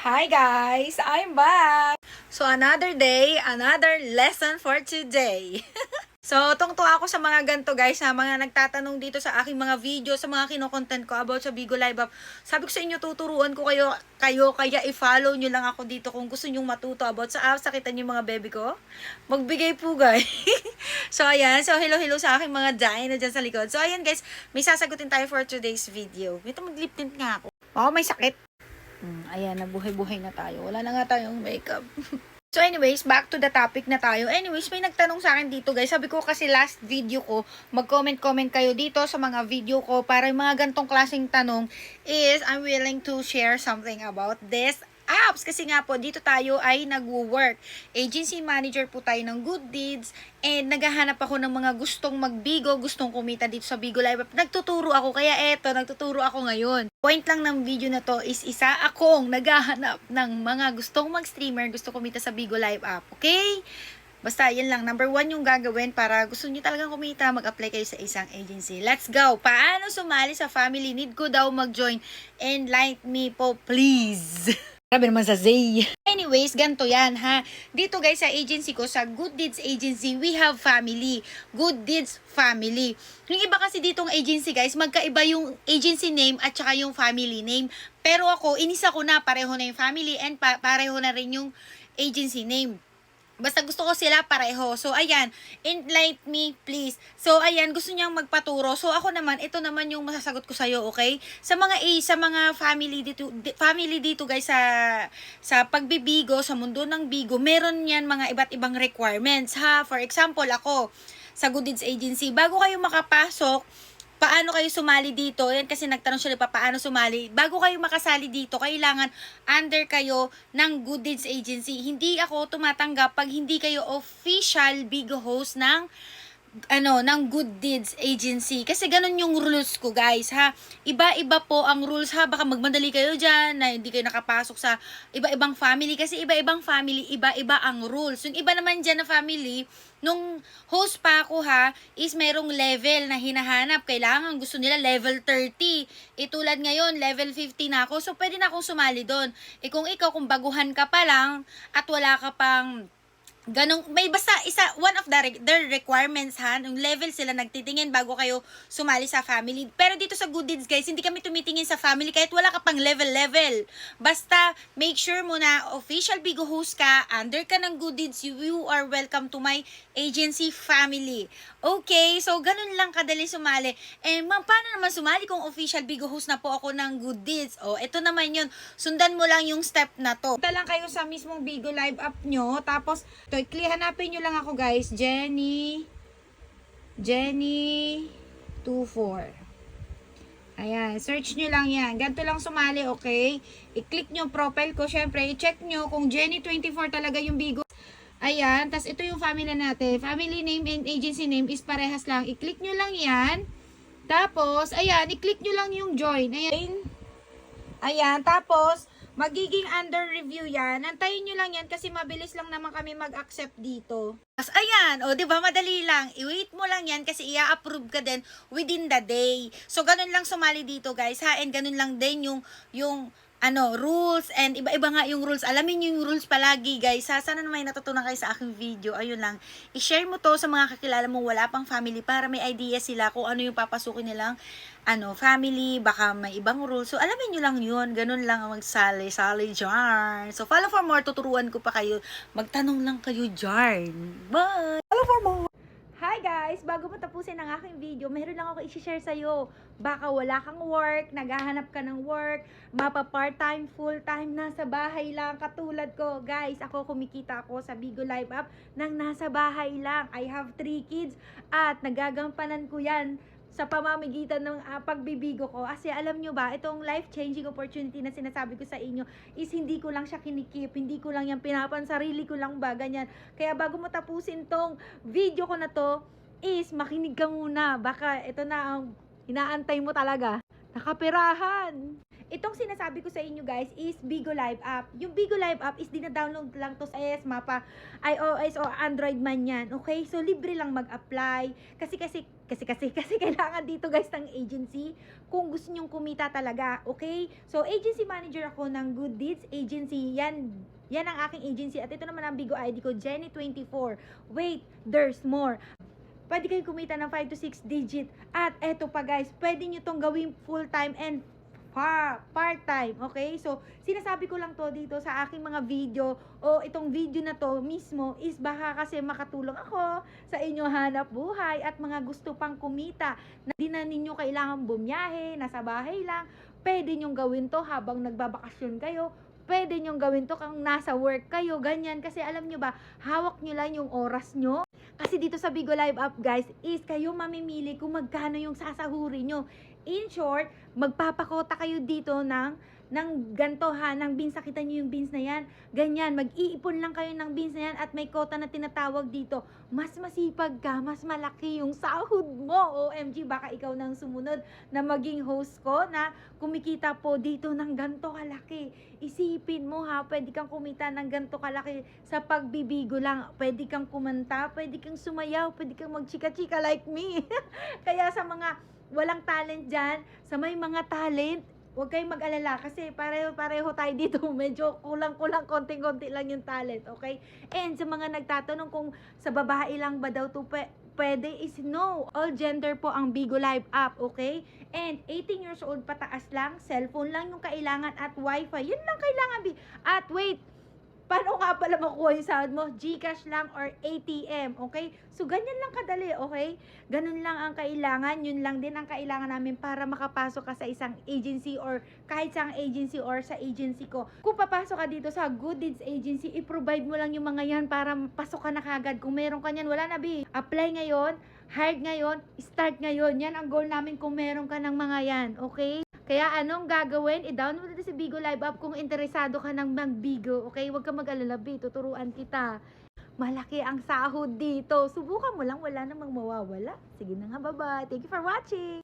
Hi guys! I'm back! So another day, another lesson for today. so tungtuwa ako sa mga ganto guys, sa mga nagtatanong dito sa aking mga video, sa mga kinokontent ko about sa Bigo Live Up. Sabi ko sa inyo, tuturuan ko kayo, kayo kaya i-follow nyo lang ako dito kung gusto nyong matuto about sa apps. Nakita nyo mga baby ko? Magbigay po guys. so ayan, so hello hello sa aking mga dai na dyan sa likod. So ayan guys, may sasagutin tayo for today's video. Ito mag-lip tint nga ako. Oh, may sakit. Hmm, ayan, nabuhay-buhay na tayo. Wala na nga tayong makeup. so anyways, back to the topic na tayo. Anyways, may nagtanong sa akin dito guys. Sabi ko kasi last video ko, mag-comment-comment kayo dito sa mga video ko para yung mga gantong klaseng tanong is I'm willing to share something about this apps. Kasi nga po, dito tayo ay nagwo-work. Agency manager po tayo ng Good Deeds and naghahanap ako ng mga gustong magbigo, gustong kumita dito sa Bigo Live App. Nagtuturo ako, kaya eto, nagtuturo ako ngayon. Point lang ng video na to is isa akong naghahanap ng mga gustong mag-streamer, gusto kumita sa Bigo Live App. Okay? Basta, yan lang. Number one yung gagawin para gusto nyo talagang kumita, mag-apply kayo sa isang agency. Let's go! Paano sumali sa family? Need ko daw mag-join. Enlighten me po, please! Grabe naman sa Zay. Anyways, ganito yan ha. Dito guys sa agency ko, sa Good Deeds Agency, we have family. Good Deeds Family. Yung iba kasi ditong agency guys, magkaiba yung agency name at saka yung family name. Pero ako, inisa ko na pareho na yung family and pa- pareho na rin yung agency name. Basta gusto ko sila pareho. So, ayan. Enlighten me, please. So, ayan. Gusto niyang magpaturo. So, ako naman, ito naman yung masasagot ko sa'yo, okay? Sa mga A, sa mga family dito, di- family dito, guys, sa, sa pagbibigo, sa mundo ng bigo, meron yan mga iba't ibang requirements, ha? For example, ako, sa Good Deeds Agency, bago kayo makapasok, paano kayo sumali dito? Yan kasi nagtanong sila pa paano sumali. Bago kayo makasali dito, kailangan under kayo ng Good Deeds Agency. Hindi ako tumatanggap pag hindi kayo official big host ng ano, ng Good Deeds Agency. Kasi ganun yung rules ko, guys, ha. Iba-iba po ang rules, ha. Baka magmadali kayo dyan, na hindi kayo nakapasok sa iba-ibang family. Kasi iba-ibang family, iba-iba ang rules. Yung iba naman dyan na family, nung host pa ako, ha, is merong level na hinahanap. Kailangan, gusto nila level 30. Itulad ngayon, level 50 na ako. So, pwede na akong sumali doon. E kung ikaw, kung baguhan ka pa lang, at wala ka pang ganong may basta isa one of the their requirements ha yung level sila nagtitingin bago kayo sumali sa family. Pero dito sa good deeds guys hindi kami tumitingin sa family kahit wala ka pang level level. Basta make sure mo na official bigo host ka under ka ng good deeds you, you are welcome to my agency family okay so ganun lang kadali sumali eh ma'am paano naman sumali kung official bigo host na po ako ng good deeds oh ito naman yun sundan mo lang yung step na to punta lang kayo sa mismong bigo live app nyo tapos to hanapin nyo lang ako guys Jenny Jenny 24 Ayan, search nyo lang yan. Ganito lang sumali, okay? I-click nyo profile ko. Siyempre, i-check nyo kung Jenny24 talaga yung bigo. Ayan, tas ito yung family natin. Family name and agency name is parehas lang. I-click nyo lang yan. Tapos, ayan, i-click nyo lang yung join. Ayan. Ayan, tapos, magiging under review yan. Antayin nyo lang yan kasi mabilis lang naman kami mag-accept dito. Tapos, ayan, o, di ba madali lang. I-wait mo lang yan kasi i-approve ka din within the day. So, ganun lang sumali dito, guys, ha? And ganun lang din yung, yung, ano, rules and iba-iba nga yung rules. Alamin nyo yung rules palagi, guys. Ha? Sana naman natutunan kayo sa aking video. Ayun lang. I-share mo to sa mga kakilala mo wala pang family para may idea sila kung ano yung papasukin nilang ano, family, baka may ibang rules. So, alamin nyo lang yun. Ganun lang ang magsali-sali dyan. So, follow for more. Tuturuan ko pa kayo. Magtanong lang kayo dyan. Bye! Follow for more! Hi guys! Bago matapusin ang aking video, meron lang ako i-share sa'yo. Baka wala kang work, naghahanap ka ng work, mapa part-time, full-time, nasa bahay lang, katulad ko. Guys, ako kumikita ako sa Bigo Live App nang nasa bahay lang. I have three kids at nagagampanan ko yan sa pamamagitan ng ah, pagbibigo ko. Kasi alam nyo ba, itong life-changing opportunity na sinasabi ko sa inyo is hindi ko lang siya kinikip, hindi ko lang yan pinapan, sarili ko lang ba, ganyan. Kaya bago mo tapusin tong video ko na to, is makinig ka muna. Baka ito na ang inaantay mo talaga. Nakapirahan! Itong sinasabi ko sa inyo guys is Bigo Live app. Yung Bigo Live app is dina-download lang to sa S Mapa, iOS o Android man yan. Okay? So libre lang mag-apply. Kasi kasi kasi kasi kasi kailangan dito guys ng agency kung gusto nyong kumita talaga, okay? So agency manager ako ng Good Deeds Agency. Yan yan ang aking agency at ito naman ang Bigo ID ko, Jenny24. Wait, there's more. Pwede kayo kumita ng 5 to 6 digit. At eto pa guys, pwede nyo tong gawing full time and pa part-time, okay? So, sinasabi ko lang to dito sa aking mga video o itong video na to mismo is baka kasi makatulong ako sa inyo hanap buhay at mga gusto pang kumita na di na ninyo kailangan bumiyahe, nasa bahay lang. Pwede nyong gawin to habang nagbabakasyon kayo. Pwede nyong gawin to kung nasa work kayo, ganyan. Kasi alam nyo ba, hawak nyo lang yung oras nyo. Kasi dito sa Bigo Live App guys, is kayo mamimili kung magkano yung sasahuri nyo. In short, magpapakota kayo dito ng ng ganto ha, ng beans, nakita nyo yung beans na yan, ganyan, mag-iipon lang kayo ng beans na yan at may kota na tinatawag dito, mas masipag ka, mas malaki yung sahod mo, OMG, baka ikaw nang sumunod na maging host ko na kumikita po dito ng ganto kalaki, isipin mo ha, pwede kang kumita ng ganto kalaki sa pagbibigo lang, pwede kang kumanta, pwede kang sumayaw, pwede kang magchika-chika like me, kaya sa mga walang talent dyan, sa may mga talent, huwag kayong mag-alala kasi pareho-pareho tayo dito. Medyo kulang-kulang, konting-konti lang yung talent, okay? And sa mga nagtatanong kung sa babae lang ba daw to pwe- pwede is no. All gender po ang Bigo Live app, okay? And 18 years old pataas lang, cellphone lang yung kailangan at wifi. Yun lang kailangan. At wait, paano nga pala makuha yung sahod mo? Gcash lang or ATM, okay? So, ganyan lang kadali, okay? Ganun lang ang kailangan, yun lang din ang kailangan namin para makapasok ka sa isang agency or kahit sa agency or sa agency ko. Kung papasok ka dito sa Good Deeds Agency, i-provide mo lang yung mga yan para pasok ka na kagad. Kung meron ka yan, wala na, bi. Apply ngayon, hired ngayon, start ngayon. Yan ang goal namin kung meron ka ng mga yan, okay? Kaya anong gagawin? I-download natin si Bigo Live app kung interesado ka ng mag-Bigo. Okay? Huwag ka mag-alala, B. Tuturuan kita. Malaki ang sahod dito. Subukan mo lang. Wala namang mawawala. Sige na nga, bye-bye. Thank you for watching.